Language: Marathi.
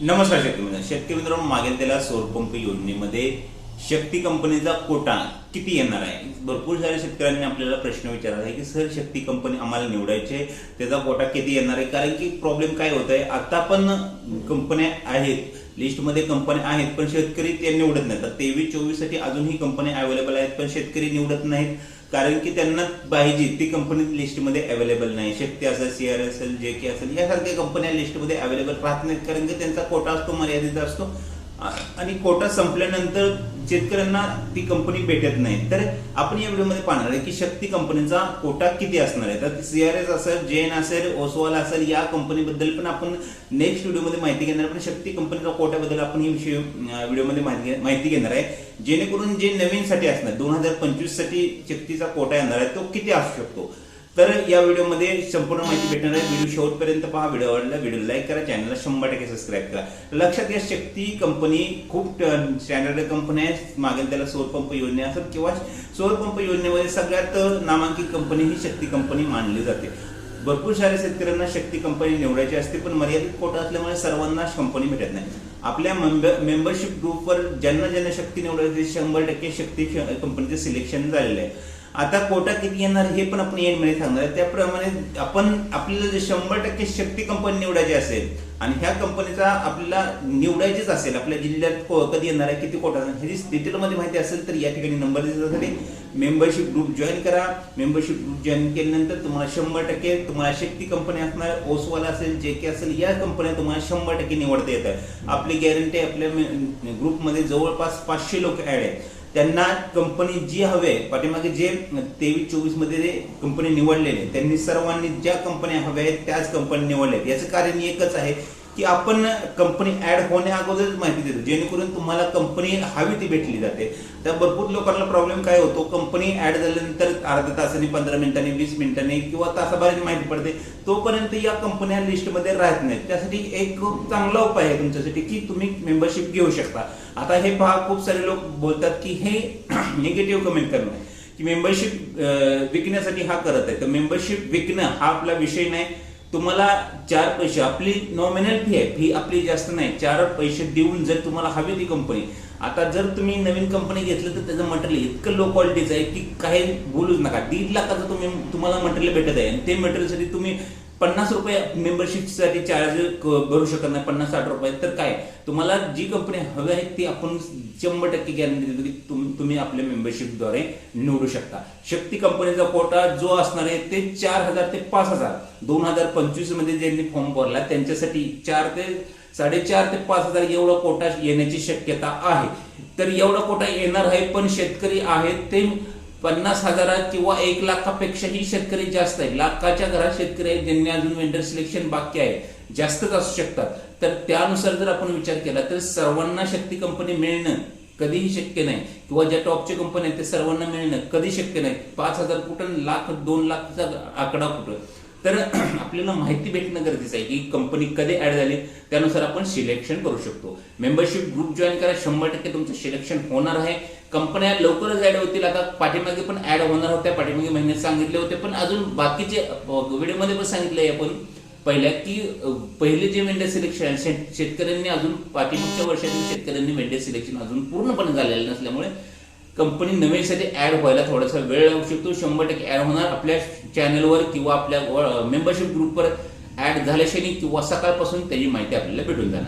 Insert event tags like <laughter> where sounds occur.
नमस्कार शेतकरी शेतकरी मित्रांनो मागेल त्याला सौर पंप योजनेमध्ये शक्ती कंपनीचा कोटा किती येणार आहे? भरपूर साऱ्या शेतकऱ्यांनी आपल्याला प्रश्न विचारला आहे की सर शक्ती कंपनी आम्हाला निवडायचे त्याचा कोटा किती येणार आहे? कारण की प्रॉब्लेम काय होत आहे आता पण कंपन्या आहेत लिस्टमध्ये कंपन्या आहेत पण शेतकरी ते निवडत नाहीत. तर तेवीस चोवीससाठी अजूनही कंपन्या अवेलेबल आहेत पण शेतकरी निवडत नाहीत. कारण की त्यांना पाहिजे ती कंपनी लिस्टमध्ये अवेलेबल नाही. शक्ती असेल सीआर असेल जे के असेल यासारख्या कंपन्या लिस्टमध्ये अवेलेबल राहत नाहीत. कारण की त्यांचा कोटा असतो मर्यादित असतो. आणि कोटा संपल्यानंतर शेतकऱ्यांना ती कंपनी भेटत नाही. तर आपण या व्हिडिओमध्ये पाहणार आहे की शक्ती कंपनीचा कोटा किती असणार आहे. तर सीआरएस असेल जेन असेल ओसवाल असेल या कंपनीबद्दल पण आपण नेक्स्ट व्हिडिओमध्ये माहिती घेणार. पण शक्ती कंपनीचा कोट्याबद्दल आपण ही विषय व्हिडिओमध्ये माहिती माहिती घेणार आहे. जेणेकरून जे नवीनसाठी असणार दोन हजार पंचवीससाठी शक्तीचा कोटा येणार आहे तो किती असू शकतो? तर या व्हिडिओमध्ये संपूर्ण माहिती भेटणार आहे. व्हिडिओ शेवटपर्यंत पहा. व्हिडिओ आवडला व्हिडिओ लाईक करा चॅनलला शंभर टक्के सबस्क्राईब करा. लक्षात घ्या शक्ती कंपनी खूप स्टँडर्ड कंपनी आहे. मागेल त्याला सौर पंप योजना असतात किंवा सौर पंप योजनेमध्ये सगळ्यात नामांकित कंपनी ही शक्ती कंपनी मानली जाते. भरपूर साऱ्या शेतकऱ्यांना शक्ती कंपनी निवडायची असते पण मर्यादित कोटा असल्यामुळे सर्वांना कंपनी भेटत नाही. आपल्या मेंबरशिप ग्रुपवर ज्यांना ज्यांना शक्ती निवडायची शंभर टक्के शक्ती कंपनीचे सिलेक्शन झालेलं आहे. आता कोटा किती येणार हे पण आपण एंडमध्ये सांगणार त्याप्रमाणे आपण आपल्याला जे शंभर टक्के शक्ती कंपनी निवडायची असेल आणि ह्या कंपनीचा आपल्याला निवडायचीच असेल आपल्या जिल्ह्यात को- कधी येणार आहे किती कोटा ह्याची डिटेलमध्ये माहिती असेल तर या ठिकाणी नंबर दिसण्यासाठी मेंबरशिप ग्रुप जॉईन करा. मेंबरशिप ग्रुप जॉईन केल्यानंतर तुम्हाला शंभर टक्के तुम्हाला शक्ती कंपनी असणार ओसवाला असेल जे के असेल या कंपन्या तुम्हाला शंभर टक्के निवडता येतात आपली गॅरंटी आपल्या ग्रुपमध्ये जवळपास पाचशे लोक ऍड आहेत. त्यांना कंपनी जी हवे पाठीमागे जे तेवीस चोवीसमध्ये जे कंपनी निवडलेले त्यांनी सर्वांनी ज्या कंपन्या हव्या आहेत त्याच कंपनी निवडल्या आहेत याचं कारण एकच आहे की आपण कंपनी ऍड होण्या अगोदरच माहिती देतो. जेणेकरून तुम्हाला कंपनी हवी ती भेटली जाते. तर भरपूर लोकांना प्रॉब्लेम काय होतो? कंपनी ऍड झाल्यानंतर अर्धा तासाने पंधरा मिनिटांनी वीस मिनिटांनी किंवा तासाभर माहिती पडते. तोपर्यंत या कंपन्या लिस्टमध्ये राहत नाहीत. त्यासाठी एक खूप चांगला उपाय आहे तुमच्यासाठी की तुम्ही मेंबरशिप घेऊ शकता. आता हे पहा खूप सारे लोक बोलतात की हे <clears throat> निगेटिव्ह कमेंट करणं की मेंबरशिप विकण्यासाठी हा करत आहे. तर मेंबरशिप विकणं हा आपला विषय नाही. तुम्हाला चार पैसे आपली नॉमिनल फी आहे फी आपली जास्त नाही चार पैसे देऊन जर तुम्हाला हवी ती कंपनी आता जर तुम्ही नवीन कंपनी घेतलं तर त्याचं मटेरियल इतकं लो क्वालिटीचं आहे की काही बोलूच नका. दीड लाखाचं तुम्ही तुम्हाला मटेरियल भेटत आहे आणि ते मटेरियलसाठी तुम्ही पन्नास रुपये मेंबरशिपसाठी चार्ज भरू शकत नाही पन्नास साठ रुपये. तर काय? तुम्हाला जी कंपनी हवी आहे ती आपण शंभर टक्के गॅरंटी देतो की तुम्ही आपल्या मेंबरशिपद्वारे निवडू शकता. शक्ती कंपनीचा कोटा जो असणार आहे ते चार हजार ते पाच हजार. दोन हजार पंचवीसमध्ये ज्यांनी फॉर्म भरला त्यांच्यासाठी चार ते साडेचार ते पाच हजार एवढा कोटा येण्याची शक्यता आहे. तर एवढा कोटा येणार आहे पण शेतकरी आहेत ते पन्नास हजारात किंवा एक लाखापेक्षाही शेतकरी जास्त आहे लाखाच्या घरात शेतकरी आहेत ज्यांनी अजून वेंडर सिलेक्शन बाकी आहे जास्तच असू शकतात. तर त्यानुसार जर आपण विचार केला तर सर्वांना शक्ती कंपनी मिळणं कधीही शक्य नाही. किंवा ज्या टॉपच्या कंपनी आहेत ते सर्वांना मिळणं कधी शक्य नाही. पाच हजार कुठं लाख दोन लाखचा आकडा कुठं तर <clears throat> आपल्याला माहिती भेटणं गरजेचं आहे की कंपनी कधी ऍड झाली त्यानुसार आपण सिलेक्शन करू शकतो. मेंबरशिप ग्रुप जॉईन करा शंभर टक्के तुमचं सिलेक्शन होणार आहे. कंपन्या लवकरच ऍड होतील आता पाठीमागे पण ऍड होणार होत्या पाठीमागे महिन्यात सांगितले होते पण अजून बाकीचे व्हिडिओमध्ये पण सांगितलंय आपण. पहिल्या की पहिले जे मेंढे सिलेक्शन शेतकऱ्यांनी अजून पाठीमागच्या वर्षातील शेतकऱ्यांनी मेंढे सिलेक्शन अजून पूर्णपणे झालेलं नसल्यामुळे कंपनी नवीनसाठी ऍड व्हायला थोडासा वेळ लागू शकतो. शंभर टक्के ऍड होणार. आपल्या चॅनलवर किंवा आपल्या मेंबरशिप ग्रुपवर ऍड झाल्याशिवाय किंवा सकाळपासून त्याची माहिती आपल्याला भेटून जाणार.